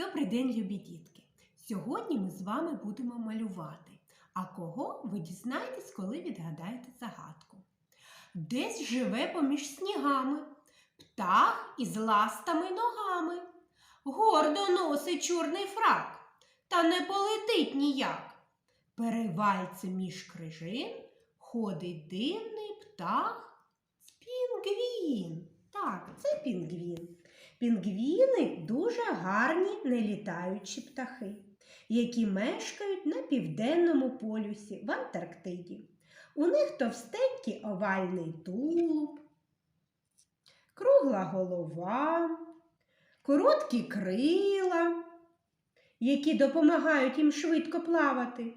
Добрий день, любі дітки! Сьогодні ми з вами будемо малювати. А кого ви дізнаєтесь, коли відгадаєте загадку? Десь живе поміж снігами, птах із ластами ногами. Гордо носить чорний фрак, та не полетить ніяк. Перевальцем між крижин ходить дивний птах. Пінгвін. Так, це пінгвін. Пінгвіни дуже гарні нелітаючі птахи, які мешкають на південному полюсі в Антарктиді. У них товстенький овальний тулуб, кругла голова, короткі крила, які допомагають їм швидко плавати.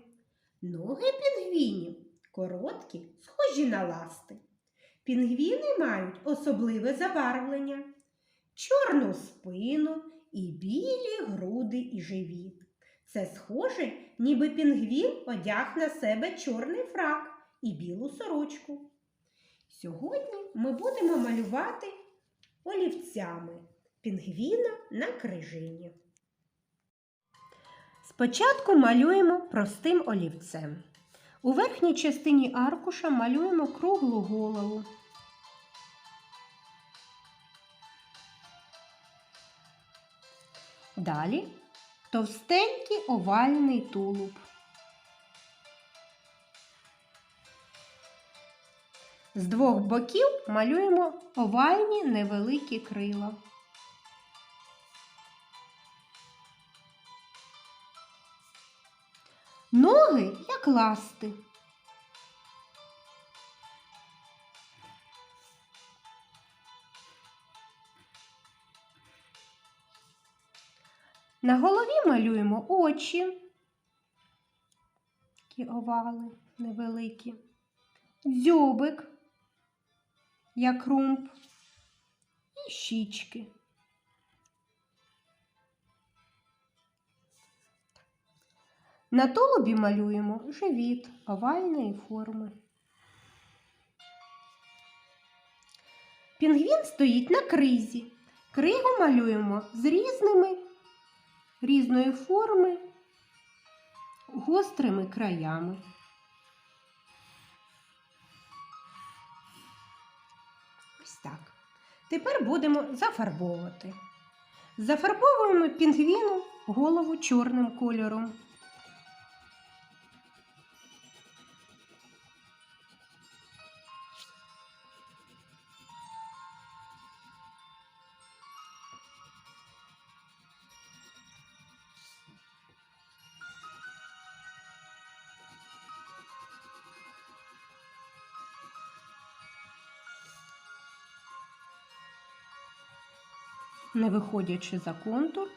Ноги пінгвінів короткі, схожі на ласти. Пінгвіни мають особливе забарвлення чорну спину і білі груди і живіт. Це схоже, ніби пінгвін одяг на себе чорний фрак і білу сорочку. Сьогодні ми будемо малювати олівцями пінгвіна на крижині. Спочатку малюємо простим олівцем. У верхній частині аркуша малюємо круглу голову. Далі товстенький овальний тулуб. З двох боків малюємо овальні невеликі крила. Ноги як ласти. На голові малюємо очі, такі овали невеликі, дзьобик, як румб, і щічки. На тулубі малюємо живіт овальної форми. Пінгвін стоїть на кризі. Кригу малюємо з різними різної форми, гострими краями. Ось так. Тепер будемо зафарбовувати. Зафарбовуємо пінгвіну голову чорним кольором. Не виходячи за контур.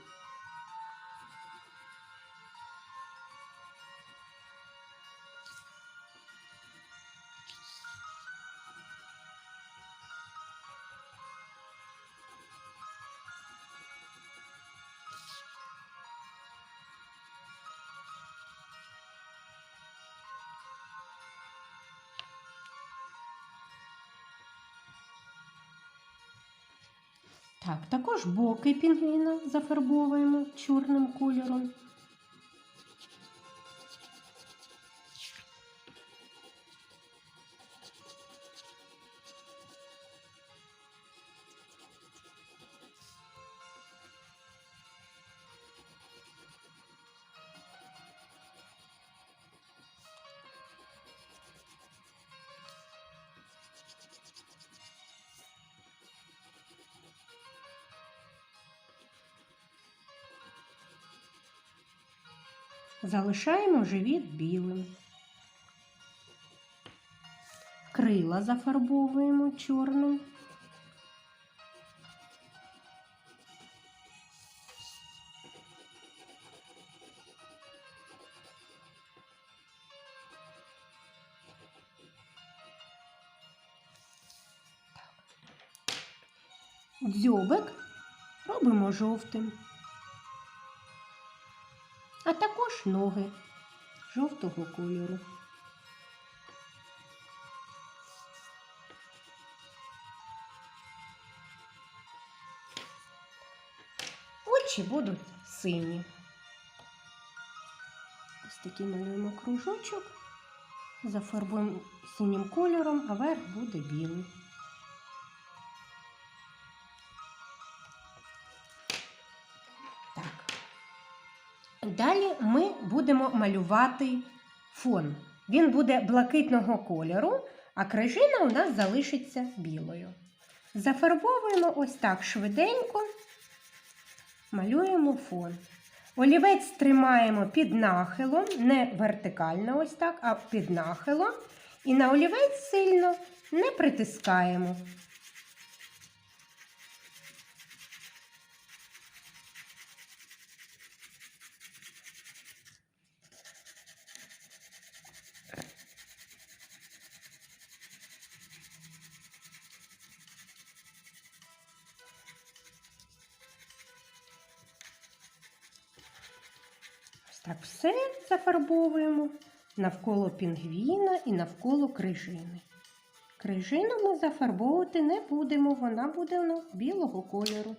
Так, також боки пінгвіна зафарбовуємо чорним кольором. Залишаємо живіт білим. Крила зафарбовуємо чорним. Дзьобик робимо жовтим ноги жовтого кольору. чи будуть сині. Ось такий малюємо кружочок, зафарбуємо синім кольором, а верх буде білий. Далі ми будемо малювати фон. Він буде блакитного кольору, а крижина у нас залишиться білою. Зафарбовуємо ось так швиденько, малюємо фон. Олівець тримаємо під нахилом, не вертикально ось так, а під нахилом. І на олівець сильно не притискаємо. Так все зафарбовуємо навколо пінгвіна і навколо крижини. Крижину ми зафарбовувати не будемо, вона буде білого кольору.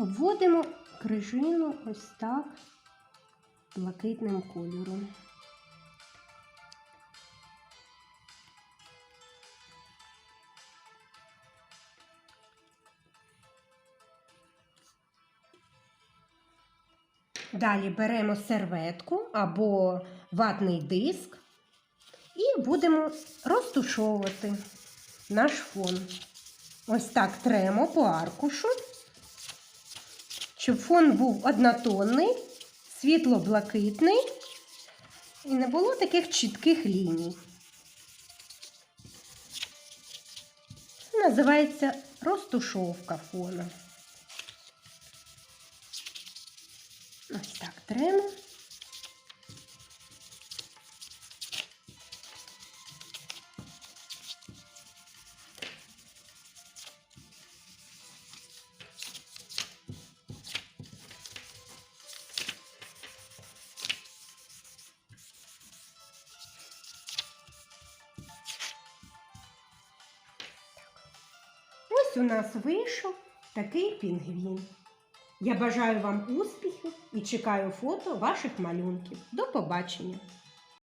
Обводимо крижину ось так блакитним кольором. Далі беремо серветку або ватний диск і будемо розтушовувати наш фон. Ось так тремо по аркушу щоб фон був однотонний, світло-блакитний і не було таких чітких ліній. Це називається розтушовка фону. Ось так тремо. Ось у нас вийшов такий пінгвін. Я бажаю вам успіхів і чекаю фото ваших малюнків. До побачення!